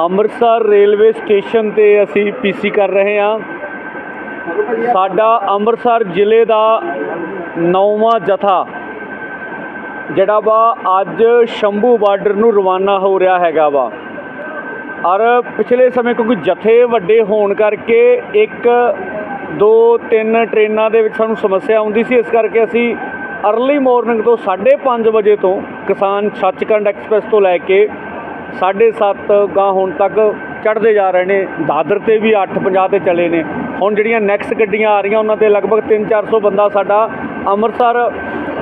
Amritsar railway station ਤੇ ਅਸੀਂ ਪੀਸੀ ਕਰ ਰਹੇ ਹਾਂ। ਸਾਡਾ ਅੰਮ੍ਰਿਤਸਰ ਜ਼ਿਲ੍ਹੇ ਦਾ ਨੌਵਾਂ ਜਥਾ, ਜਿਹੜਾ ਵਾ ਅੱਜ ਸ਼ੰਭੂ ਬਾਰਡਰ ਨੂੰ ਰਵਾਨਾ ਹੋ ਰਿਹਾ ਹੈਗਾ ਵਾ। ਔਰ ਪਿਛਲੇ ਸਮੇਂ ਕਿਉਂਕਿ ਜਥੇ ਵੱਡੇ ਹੋਣ ਕਰਕੇ ਇੱਕ, ਦੋ, ਤਿੰਨ ਟ੍ਰੇਨਾਂ ਦੇ ਵਿੱਚ ਸਾਨੂੰ ਸਮੱਸਿਆ ਆਉਂਦੀ ਸੀ, ਇਸ ਕਰਕੇ ਅਸੀਂ ਅਰਲੀ ਮਾਰਨਿੰਗ ਤੋਂ 5:30 ਵਜੇ ਤੋਂ ਕਿਸਾਨ ਸੱਚਖੰਡ ਐਕਸਪ੍ਰੈਸ ਤੋਂ ਲੈ ਕੇ 7:30 ਗਾਂ ਹੁਣ ਤੱਕ ਚੜ੍ਹਦੇ ਜਾ ਰਹੇ ਨੇ। ਦਾਦਰ ਤੇ ਵੀ 8:50 ਤੇ ਚਲੇ ਨੇ। ਹੁਣ ਜਿਹੜੀਆਂ ਨੈਕਸਟ ਗੱਡੀਆਂ ਆ ਰਹੀਆਂ, ਉਹਨਾਂ ਤੇ ਲਗਭਗ 3-400 ਬੰਦਾ ਸਾਡਾ ਅੰਮ੍ਰਿਤਸਰ,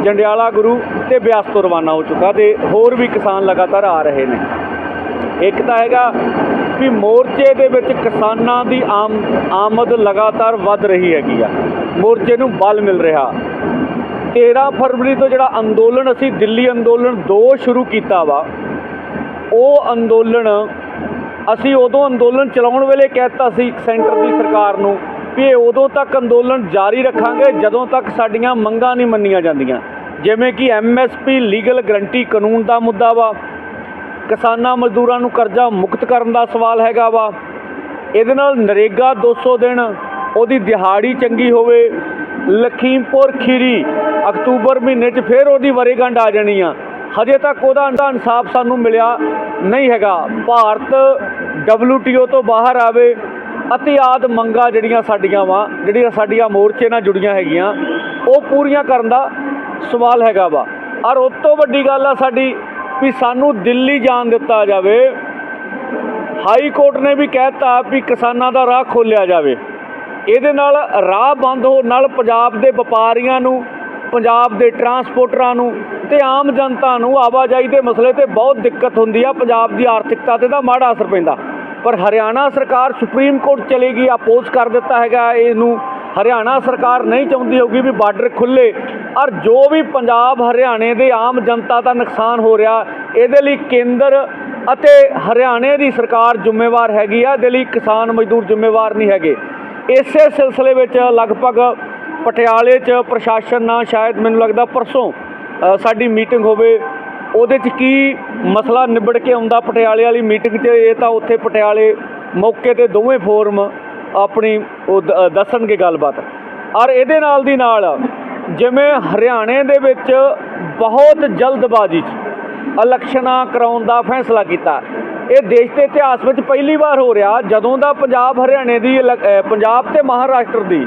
ਜੰਡਿਆਲਾ ਗੁਰੂ ਤੇ ਬਿਆਸ ਤੋਂ ਰਵਾਨਾ ਹੋ ਚੁੱਕਾ ਤੇ ਹੋਰ ਵੀ ਕਿਸਾਨ ਲਗਾਤਾਰ ਆ ਰਹੇ ਨੇ। ਇੱਕ ਤਾਂ ਹੈਗਾ ਵੀ ਮੋਰਚੇ ਦੇ ਵਿੱਚ ਕਿਸਾਨਾਂ ਦੀ ਆਮ, ਆਮਦ ਲਗਾਤਾਰ ਵੱਧ ਰਹੀ ਹੈਗੀ ਆ। ਮੋਰਚੇ ਨੂੰ ਬਲ ਮਿਲ ਰਿਹਾ। 13 ਫਰਵਰੀ ਤੋਂ ਜਿਹੜਾ ਅੰਦੋਲਨ, ਅਸੀਂ ਦਿੱਲੀ ਅੰਦੋਲਨ 2 ਸ਼ੁਰੂ ਕੀਤਾ ਵਾ ਉਹ ਅੰਦੋਲਨ ਅਸੀਂ ਉਦੋਂ ਅੰਦੋਲਨ ਚਲਾਉਣ ਵੇਲੇ ਕਹਿਤਾ ਸੀ ਸੈਂਟਰ ਦੀ ਸਰਕਾਰ ਨੂੰ ਵੀ ਇਹ ਉਦੋਂ ਤੱਕ ਅੰਦੋਲਨ ਜਾਰੀ ਰੱਖਾਂਗੇ ਜਦੋਂ ਤੱਕ ਸਾਡੀਆਂ ਮੰਗਾਂ ਨਹੀਂ ਮੰਨੀਆਂ ਜਾਂਦੀਆਂ। ਜਿਵੇਂ ਕਿ ਐਮਐਸਪੀ ਲੀਗਲ ਗਰੰਟੀ ਕਾਨੂੰਨ ਦਾ ਮੁੱਦਾ ਵਾ, ਕਿਸਾਨਾਂ ਮਜ਼ਦੂਰਾਂ ਨੂੰ ਕਰਜ਼ਾ ਮੁਕਤ ਕਰਨ ਦਾ ਸਵਾਲ ਹੈਗਾ ਵਾ। ਇਹਦੇ ਨਾਲ ਨਰੇਗਾ 200 ਦਿਨ, ਉਹਦੀ ਦਿਹਾੜੀ ਚੰਗੀ ਹੋਵੇ, ਲਖੀਮਪੁਰ ਖੀਰੀ ਅਕਤੂਬਰ ਮਹੀਨੇ 'ਚ ਫਿਰ ਉਹਦੀ ਵਰੇਗੰਢ ਆ ਜਾਣੀ ਆ। ਹਜੇ ਤੱਕ ਉਹਦਾ ਇਨਸਾਫ ਸਾਨੂੰ ਮਿਲਿਆ ਨਹੀਂ ਹੈਗਾ। ਭਾਰਤ WTO ਤੋਂ ਬਾਹਰ ਆਵੇ, ਅਤੇ ਆਦ ਮੰਗਾਂ ਜਿਹੜੀਆਂ ਸਾਡੀਆਂ ਵਾ, ਜਿਹੜੀਆਂ ਸਾਡੀਆਂ ਮੋਰਚੇ ਨਾਲ ਜੁੜੀਆਂ ਹੈਗੀਆਂ, ਉਹ ਪੂਰੀਆਂ ਕਰਨ ਦਾ ਸਵਾਲ ਹੈਗਾ ਵਾ। ਔਰ ਉਸ ਤੋਂ ਵੱਡੀ ਗੱਲ ਆ ਸਾਡੀ ਵੀ ਸਾਨੂੰ ਦਿੱਲੀ ਜਾਣ ਦਿੱਤਾ ਜਾਵੇ। ਹਾਈ ਕੋਰਟ ਨੇ ਵੀ ਕਹਿਤਾ ਵੀ ਕਿਸਾਨਾਂ ਦਾ ਰਾਹ ਖੋਲਿਆ ਜਾਵੇ। ਇਹਦੇ ਨਾਲ ਰਾਹ ਬੰਦ ਹੋਣ ਨਾਲ ਪੰਜਾਬ ਦੇ ਵਪਾਰੀਆਂ ਨੂੰ ਪੰਜਾਬ ਦੇ ਟਰਾਂਸਪੋਰਟਰਾਂ ਨੂੰ ਤੇ ਆਮ ਜਨਤਾ ਨੂੰ ਆਵਾਜਾਈ ਦੇ ਮਸਲੇ ਤੇ ਬਹੁਤ ਦਿੱਕਤ ਹੁੰਦੀ ਆ, ਪੰਜਾਬ ਦੀ ਆਰਥਿਕਤਾ ਤੇ ਦਾ ਮਾੜਾ ਅਸਰ ਪੈਂਦਾ। ਪਰ ਹਰਿਆਣਾ ਸਰਕਾਰ ਸੁਪਰੀਮ ਕੋਰਟ ਚਲੀ ਗਈ, ਆਪੋਜ਼ ਕਰ ਦਿੱਤਾ ਹੈਗਾ ਇਹਨੂੰ। ਹਰਿਆਣਾ ਸਰਕਾਰ ਨਹੀਂ ਚਾਹੁੰਦੀ ਹੋਗੀ ਵੀ ਬਾਰਡਰ ਖੁੱਲੇ ਔਰ ਜੋ ਵੀ ਪੰਜਾਬ ਹਰਿਆਣੇ ਦੇ ਆਮ ਜਨਤਾ ਦਾ ਨੁਕਸਾਨ ਹੋ ਰਿਹਾ, ਇਹਦੇ ਲਈ ਕੇਂਦਰ ਅਤੇ ਹਰਿਆਣੇ ਦੀ ਸਰਕਾਰ ਜ਼ਿੰਮੇਵਾਰ ਹੈਗੀ ਆ, ਇਹਦੇ ਲਈ ਕਿਸਾਨ ਮਜ਼ਦੂਰ ਜ਼ਿੰਮੇਵਾਰ ਨਹੀਂ ਹੈਗੇ। ਇਸੇ ਸਿਲਸਿਲੇ ਵਿੱਚ ਲਗਭਗ ਪਟਿਆਲੇ 'ਚ ਪ੍ਰਸ਼ਾਸਨ ਨਾਲ ਸ਼ਾਇਦ ਮੈਨੂੰ ਲੱਗਦਾ ਪਰਸੋਂ ਸਾਡੀ ਮੀਟਿੰਗ ਹੋਵੇ, ਉਹਦੇ 'ਚ ਕੀ ਮਸਲਾ ਨਿਬੜ ਕੇ ਆਉਂਦਾ ਪਟਿਆਲੇ ਵਾਲੀ ਮੀਟਿੰਗ 'ਚ? ਇਹ ਤਾਂ ਉੱਥੇ ਪਟਿਆਲੇ ਮੌਕੇ ਤੇ ਦੋਵੇਂ ਫੋਰਮ ਆਪਣੀ ਉਹ ਦੱਸਣਗੇ ਗੱਲਬਾਤ। ਔਰ ਇਹਦੇ ਨਾਲ ਦੀ ਨਾਲ ਜਿਵੇਂ ਹਰਿਆਣੇ ਦੇ ਵਿੱਚ ਬਹੁਤ ਜਲਦਬਾਜ਼ੀ 'ਚ ਇਲੈਕਸ਼ਨਾਂ ਕਰਾਉਣ ਦਾ ਫੈਸਲਾ ਕੀਤਾ। ਇਹ ਦੇਸ਼ ਦੇ ਇਤਿਹਾਸ ਵਿੱਚ ਪਹਿਲੀ ਵਾਰ ਹੋ ਰਿਹਾ, ਜਦੋਂ ਦਾ ਪੰਜਾਬ ਹਰਿਆਣੇ ਦੀ ਇਲੈਕ- ਪੰਜਾਬ ਤੇ ਮਹਾਰਾਸ਼ਟਰ ਦੀ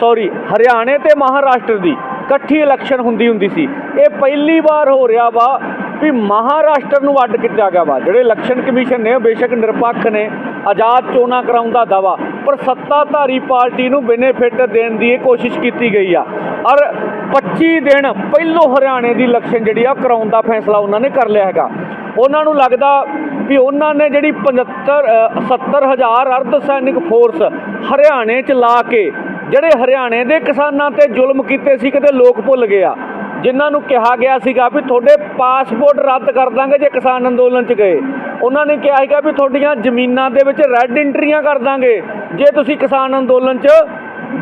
ਸੌਰੀ ਹਰਿਆਣੇ ਤੇ ਮਹਾਰਾਸ਼ਟਰ ਦੀ ਇਕੱਠੀ ਇਲੈਕਸ਼ਨ ਹੁੰਦੀ ਹੁੰਦੀ ਸੀ। ਇਹ ਪਹਿਲੀ ਵਾਰ ਹੋ ਰਿਹਾ ਵਾ ਵੀ ਮਹਾਰਾਸ਼ਟਰ ਨੂੰ ਅੱਡ ਕੀਤਾ ਗਿਆ ਵਾ। ਜਿਹੜੇ ਇਲੈਕਸ਼ਨ ਕਮਿਸ਼ਨ ਨੇ ਉਹ ਬੇਸ਼ੱਕ ਨਿਰਪੱਖ ਨੇ ਆਜ਼ਾਦ ਚੋਣਾਂ ਕਰਾਉਣ ਦਾ ਦਾਵਾ ਪਰ ਸੱਤਾਧਾਰੀ ਪਾਰਟੀ ਨੂੰ ਬੈਨੀਫਿਟ ਦੇਣ ਦੀ ਇਹ ਕੋਸ਼ਿਸ਼ ਕੀਤੀ ਗਈ ਆ। ਔਰ 25 ਦਿਨ ਪਹਿਲੋਂ ਹਰਿਆਣੇ ਦੀ ਇਲੈਕਸ਼ਨ ਜਿਹੜੀ ਆ ਕਰਾਉਣ ਦਾ ਫੈਸਲਾ ਉਹਨਾਂ ਨੇ ਕਰ ਲਿਆ ਹੈਗਾ। ਉਹਨਾਂ ਨੂੰ ਲੱਗਦਾ ਵੀ ਉਹਨਾਂ ਨੇ ਜਿਹੜੀ 75 ਅ, 70000 ਅਰਧ ਸੈਨਿਕ ਫੋਰਸ ਹਰਿਆਣੇ 'ਚ ਲਾ ਕੇ ਜਿਹੜੇ ਹਰਿਆਣੇ ਦੇ ਕਿਸਾਨਾਂ ਤੇ ਜ਼ੁਲਮ ਕੀਤੇ ਸੀ, ਕਿਤੇ ਲੋਕ ਭੁੱਲ ਗਏ ਆ। ਜਿਨ੍ਹਾਂ ਨੂੰ ਕਿਹਾ ਗਿਆ ਸੀਗਾ ਵੀ ਤੁਹਾਡੇ ਪਾਸਪੋਰਟ ਰੱਦ ਕਰ ਦਾਂਗੇ ਜੇ ਕਿਸਾਨ ਅੰਦੋਲਨ 'ਚ ਗਏ। ਉਹਨਾਂ ਨੇ ਕਿਹਾ ਸੀਗਾ ਵੀ ਤੁਹਾਡੀਆਂ ਜ਼ਮੀਨਾਂ ਦੇ ਵਿੱਚ ਰੈੱਡ ਐਂਟਰੀਆਂ ਕਰ ਦਾਂਗੇ, ਜੇ ਤੁਸੀਂ ਕਿਸਾਨ ਅੰਦੋਲਨ 'ਚ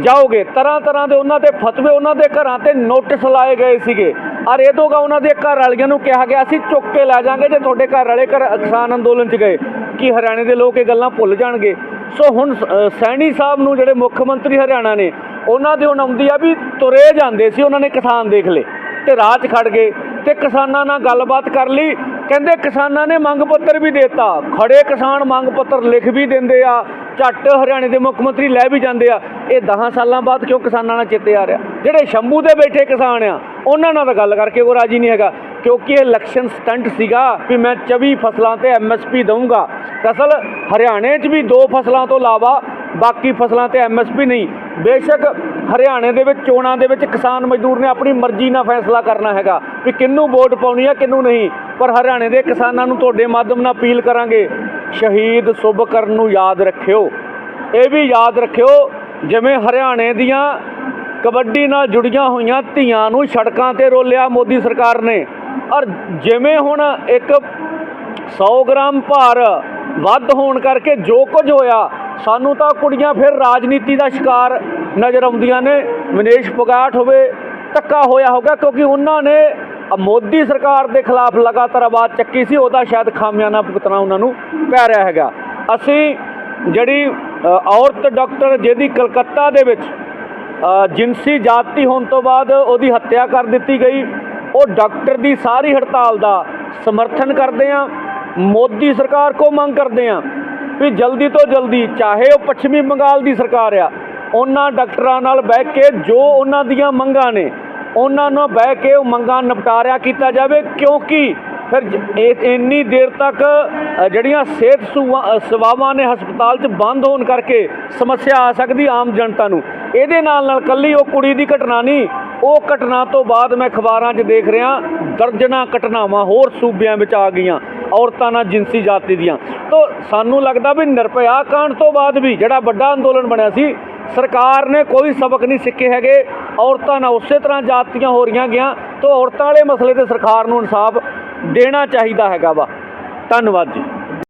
ਜਾਓਗੇ। ਤਰ੍ਹਾਂ ਤਰ੍ਹਾਂ ਦੇ ਉਹਨਾਂ ਦੇ ਫਤਵੇ, ਉਹਨਾਂ ਦੇ ਘਰਾਂ ਤੇ ਨੋਟਿਸ ਲਾਏ ਗਏ ਸੀਗੇ। ਔਰ ਇਹ ਤੋਗਾ ਉਹਨਾਂ ਦੇ ਘਰ ਵਾਲੀਆਂ ਨੂੰ ਕਿਹਾ ਗਿਆ ਸੀ, ਚੁੱਕ ਕੇ ਲੈ ਜਾਾਂਗੇ ਜੇ ਤੁਹਾਡੇ ਘਰ ਵਾਲੇ ਘਰ ਕਿਸਾਨ ਅੰਦੋਲਨ 'ਚ ਗਏ। ਕਿ ਹਰਿਆਣੇ ਦੇ ਲੋਕ ਇਹ ਗੱਲਾਂ ਭੁੱਲ ਜਾਣਗੇ? ਸੋ ਹੁਣ ਅ, ਸੈਣੀ ਸਾਹਿਬ ਨੂੰ ਜਿਹੜੇ ਮੁੱਖ ਮੰਤਰੀ ਹਰਿਆਣਾ ਨੇ ਉਹਨਾਂ ਦੇ ਹੁਣ ਆਉਂਦੀ ਆ ਵੀ ਤੁਰੇ ਜਾਂਦੇ ਸੀ ਉਹਨਾਂ ਨੇ ਕਿਸਾਨ ਦੇਖ ਲਏ ਤੇ ਰਾਹ 'ਚ ਖੜ ਗਏ ਤੇ ਕਿਸਾਨਾਂ ਨਾਲ ਗੱਲਬਾਤ ਕਰ ਲਈ। ਕਹਿੰਦੇ ਕਿਸਾਨਾਂ ਨੇ ਮੰਗ ਪੱਤਰ ਵੀ ਦਿੱਤਾ। ਖੜੇ ਕਿਸਾਨ ਮੰਗ ਪੱਤਰ ਲਿਖ ਵੀ ਦਿੰਦੇ ਆ ਝੱਟ ਹਰਿਆਣੇ ਦੇ ਮੁੱਖ ਮੰਤਰੀ ਲੈ ਵੀ ਜਾਂਦੇ ਆ। ਇਹ 10 ਸਾਲਾਂ ਬਾਅਦ ਕਿਉਂ ਕਿਸਾਨਾਂ ਨਾਲ ਚਿੱਤੇ ਆ ਰਿਹਾ? ਜਿਹੜੇ ਸ਼ੰਭੂ ਦੇ ਬੈਠੇ ਕਿਸਾਨ ਆ ਉਹਨਾਂ ਨਾਲ ਤਾਂ ਗੱਲ ਕਰਕੇ ਉਹ ਰਾਜੀ ਨਹੀਂ ਹੈਗਾ। ਕਿਉਂਕਿ ਇਹ ਇਲੈਕਸ਼ਨ ਸਟੰਟ ਸੀਗਾ ਵੀ ਮੈਂ 24 ਫਸਲਾਂ ਤੇ ਐਮਐਸਪੀ ਦਊਂਗਾ। ਅਸਲ ਹਰਿਆਣੇ 'ਚ ਵੀ ਦੋ ਫਸਲਾਂ ਤੋਂ ਇਲਾਵਾ ਬਾਕੀ ਫਸਲਾਂ ਤੇ ਐਮਐਸਪੀ ਨਹੀਂ। ਬੇਸ਼ੱਕ ਹਰਿਆਣੇ ਦੇ ਵਿੱਚ, ਚੋਣਾਂ ਦੇ ਵਿੱਚ ਕਿਸਾਨ ਮਜ਼ਦੂਰ ਨੇ ਆਪਣੀ ਮਰਜ਼ੀ ਨਾਲ ਫੈਸਲਾ ਕਰਨਾ ਹੈਗਾ ਵੀ ਕਿਹਨੂੰ ਵੋਟ ਪਾਉਣੀ ਹੈ ਕਿਹਨੂੰ ਨਹੀਂ। ਪਰ ਹਰਿਆਣੇ ਦੇ ਕਿਸਾਨਾਂ ਨੂੰ ਤੁਹਾਡੇ ਮਾਧਿਅਮ ਨਾਲ ਅਪੀਲ ਕਰਾਂਗੇ, ਸ਼ਹੀਦ ਸੁਭਕਰਨ ਨੂੰ ਯਾਦ ਰੱਖਿਓ। ਇਹ ਵੀ ਯਾਦ ਰੱਖਿਓ, ਜਿਵੇਂ ਹਰਿਆਣੇ ਦੀਆਂ ਕਬੱਡੀ ਨਾਲ ਜੁੜੀਆਂ ਹੋਈਆਂ ਧੀਆਂ ਨੂੰ ਸੜਕਾਂ ਤੇ ਰੋਲਿਆ ਮੋਦੀ ਸਰਕਾਰ ਨੇ। ਔਰ ਜਿਵੇਂ ਹੁਣ ਇੱਕ 100 ਗ੍ਰਾਮ ਭਾਰ ਵੱਧ ਹੋਣ ਕਰਕੇ ਜੋ ਕੁਝ ਹੋਇਆ ਸਾਨੂੰ ਤਾਂ ਕੁੜੀਆਂ ਫਿਰ ਰਾਜਨੀਤੀ ਦਾ ਸ਼ਿਕਾਰ ਨਜ਼ਰ ਆਉਂਦੀਆਂ ਨੇ। ਮਨੇਸ਼ ਫੋਗਾਟ ਹੋਵੇ ਧੱਕਾ ਹੋਇਆ ਹੋਗਾ ਕਿਉਂਕਿ ਉਹਨਾਂ ਨੇ ਮੋਦੀ ਸਰਕਾਰ ਦੇ ਖਿਲਾਫ ਲਗਾਤਾਰ ਆਵਾਜ਼ ਚੱਕੀ ਸੀ ਉਹਦਾ ਸ਼ਾਇਦ ਖਾਮਿਆਨਾ ਭੁਗਤਣਾ ਉਹਨਾਂ ਨੂੰ ਪੈ ਰਿਹਾ ਹੈਗਾ। ਅਸੀਂ ਜਿਹੜੀ ਔਰਤ ਡਾਕਟਰ ਜਿਹਦੀ ਕਲਕੱਤਾ ਦੇ ਵਿੱਚ ਅ, ਜਿਨਸੀ ਜਾਤੀ ਹੋਣ ਤੋਂ ਬਾਅਦ ਉਹਦੀ ਹੱਤਿਆ ਕਰ ਦਿੱਤੀ ਗਈ। ਉਹ ਡਾਕਟਰ ਦੀ ਸਾਰੀ ਹੜਤਾਲ ਦਾ ਸਮਰਥਨ ਕਰਦੇ ਆ, ਮੋਦੀ ਸਰਕਾਰ ਕੋ ਮੰਗ ਕਰਦੇ ਆ ਵੀ ਜਲਦੀ ਤੋਂ ਜਲਦੀ, ਚਾਹੇ ਉਹ ਪੱਛਮੀ ਬੰਗਾਲ ਦੀ ਸਰਕਾਰ ਆ, ਉਹਨਾਂ ਡਾਕਟਰਾਂ ਨਾਲ ਬਹਿ ਕੇ ਜੋ ਉਹਨਾਂ ਦੀਆਂ ਮੰਗਾਂ ਨੇ, ਉਹਨਾਂ ਨਾਲ ਬਹਿ ਕੇ ਉਹ ਮੰਗਾਂ ਨਿਪਟਾਰਿਆ ਕੀਤਾ ਜਾਵੇ, ਕਿਉਂਕਿ ਫਿਰ ਇੰਨੀ ਦੇਰ ਤੱਕ ਜਿਹੜੀਆਂ ਸਿਹਤ ਸੁਵਾ- ਸੇਵਾਵਾਂ ਨੇ ਹਸਪਤਾਲ 'ਚ ਬੰਦ ਹੋਣ ਕਰਕੇ ਸਮੱਸਿਆ ਆ ਸਕਦੀ ਆਮ ਜਨਤਾ ਨੂੰ। ਇਹਦੇ ਨਾਲ ਨਾਲ ਕੱਲੀ ਉਹ ਕੁੜੀ ਦੀ ਘਟਨਾ ਨਹੀਂ ਉਹ ਘਟਨਾ ਤੋਂ ਬਾਅਦ ਮੈਂ ਅਖਬਾਰਾਂ 'ਚ ਦੇਖ ਰਿਹਾ, ਦਰਜਨਾਂ ਘਟਨਾਵਾਂ ਹੋਰ ਸੂਬਿਆਂ ਵਿੱਚ ਆ ਗਈਆਂ, ਔਰਤਾਂ ਨਾਲ ਜਿਨਸੀ ਜਾਤੀ ਦੀਆਂ। ਤੋਂ ਸਾਨੂੰ ਲੱਗਦਾ ਵੀ ਨਿਰਭਇਆ ਕਾਂਡ ਤੋਂ ਬਾਅਦ ਵੀ ਜਿਹੜਾ ਵੱਡਾ ਅੰਦੋਲਨ ਬਣਿਆ ਸੀ, ਸਰਕਾਰ ਨੇ ਕੋਈ ਸਬਕ ਨਹੀਂ ਸਿੱਖੇ ਹੈਗੇ, ਔਰਤਾਂ ਨਾਲ ਉਸੇ ਤਰ੍ਹਾਂ ਜਾਤੀਆਂ ਹੋ ਰਹੀਆਂ ਗਿਆ ਤੋਂ ਔਰਤਾਂ ਵਾਲੇ ਮਸਲੇ ਤੇ ਸਰਕਾਰ ਨੂੰ ਇਨਸਾਫ ਦੇਣਾ ਚਾਹੀਦਾ ਹੈਗਾ ਵਾ। ਧੰਨਵਾਦ ਜੀ।